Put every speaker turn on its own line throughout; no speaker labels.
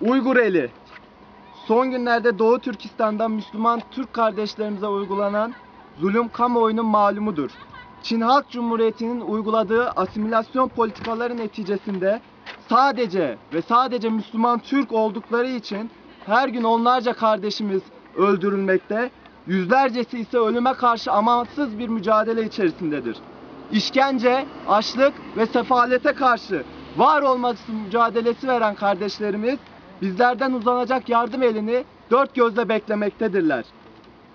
Uygur eli. Son günlerde Doğu Türkistan'da Müslüman Türk kardeşlerimize uygulanan zulüm kamuoyunun malumudur. Çin Halk Cumhuriyeti'nin uyguladığı asimilasyon politikaları neticesinde sadece ve sadece Müslüman Türk oldukları için her gün onlarca kardeşimiz öldürülmekte, yüzlercesi ise ölüme karşı amansız bir mücadele içerisindedir. İşkence, açlık ve sefalete karşı var olması mücadelesi veren kardeşlerimiz bizlerden uzanacak yardım elini dört gözle beklemektedirler.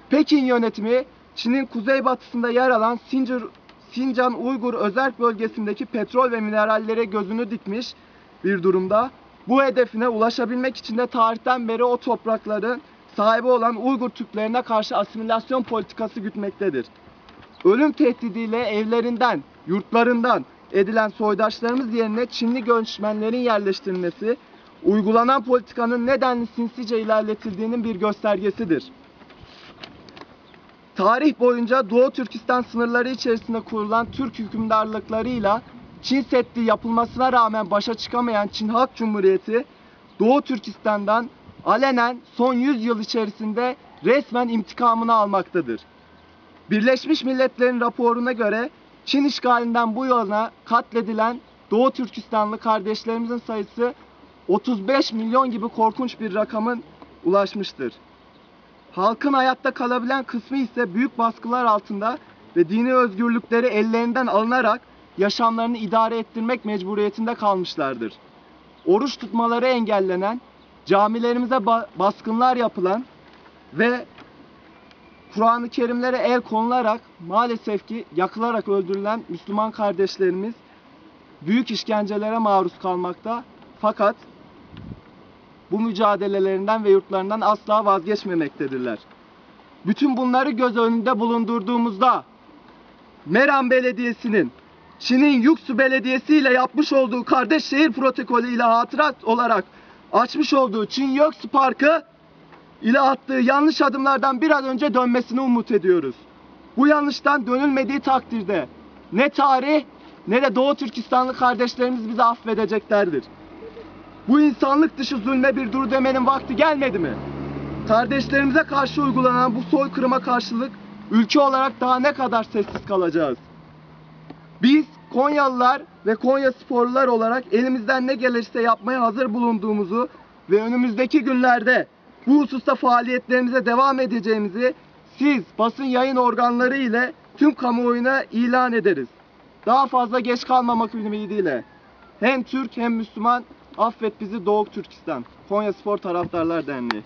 Pekin yönetimi Çin'in kuzeybatısında yer alan Sincar, Sincan Uygur özerk bölgesindeki petrol ve minerallere gözünü dikmiş bir durumda. Bu hedefine ulaşabilmek için de tarihten beri o toprakların sahibi olan Uygur Türklerine karşı asimilasyon politikası gütmektedir. Ölüm tehdidiyle evlerinden, yurtlarından edilen soydaşlarımız yerine Çinli göçmenlerin yerleştirilmesi, uygulanan politikanın nedenli sinsice ilerletildiğinin bir göstergesidir. Tarih boyunca Doğu Türkistan sınırları içerisinde kurulan Türk hükümdarlıklarıyla Çin Seddi yapılmasına rağmen başa çıkamayan Çin Halk Cumhuriyeti Doğu Türkistan'dan alenen son 100 yıl içerisinde resmen intikamını almaktadır. Birleşmiş Milletler'in raporuna göre Çin işgalinden bu yana katledilen Doğu Türkistanlı kardeşlerimizin sayısı 35 milyon gibi korkunç bir rakamın ulaşmıştır. Halkın hayatta kalabilen kısmı ise büyük baskılar altında ve dini özgürlükleri ellerinden alınarak yaşamlarını idare ettirmek mecburiyetinde kalmışlardır. Oruç tutmaları engellenen, camilerimize ba- baskınlar yapılan ve Kur'an-ı Kerimlere el konularak maalesef ki yakılarak öldürülen Müslüman kardeşlerimiz büyük işkencelere maruz kalmakta. Fakat bu mücadelelerinden ve yurtlarından asla vazgeçmemektedirler. Bütün bunları göz önünde bulundurduğumuzda Meram Belediyesi'nin Çin'in Yuksu Belediyesi ile yapmış olduğu kardeş şehir protokolü ile hatırat olarak açmış olduğu Çin Yoksu Parkı ile attığı yanlış adımlardan bir an önce dönmesini umut ediyoruz. Bu yanlıştan dönülmediği takdirde ne tarih ne de Doğu Türkistanlı kardeşlerimiz bizi affedeceklerdir. Bu insanlık dışı zulme bir dur demenin vakti gelmedi mi? Kardeşlerimize karşı uygulanan bu soykırıma karşılık ülke olarak daha ne kadar sessiz kalacağız? Biz Konyalılar ve Konya sporlular olarak elimizden ne gelirse yapmaya hazır bulunduğumuzu ve önümüzdeki günlerde bu hususta faaliyetlerimize devam edeceğimizi siz basın yayın organları ile tüm kamuoyuna ilan ederiz. Daha fazla geç kalmamak ümidiyle hem Türk hem Müslüman affet bizi Doğu Türkistan Konya Spor Taraftarlar Derneği.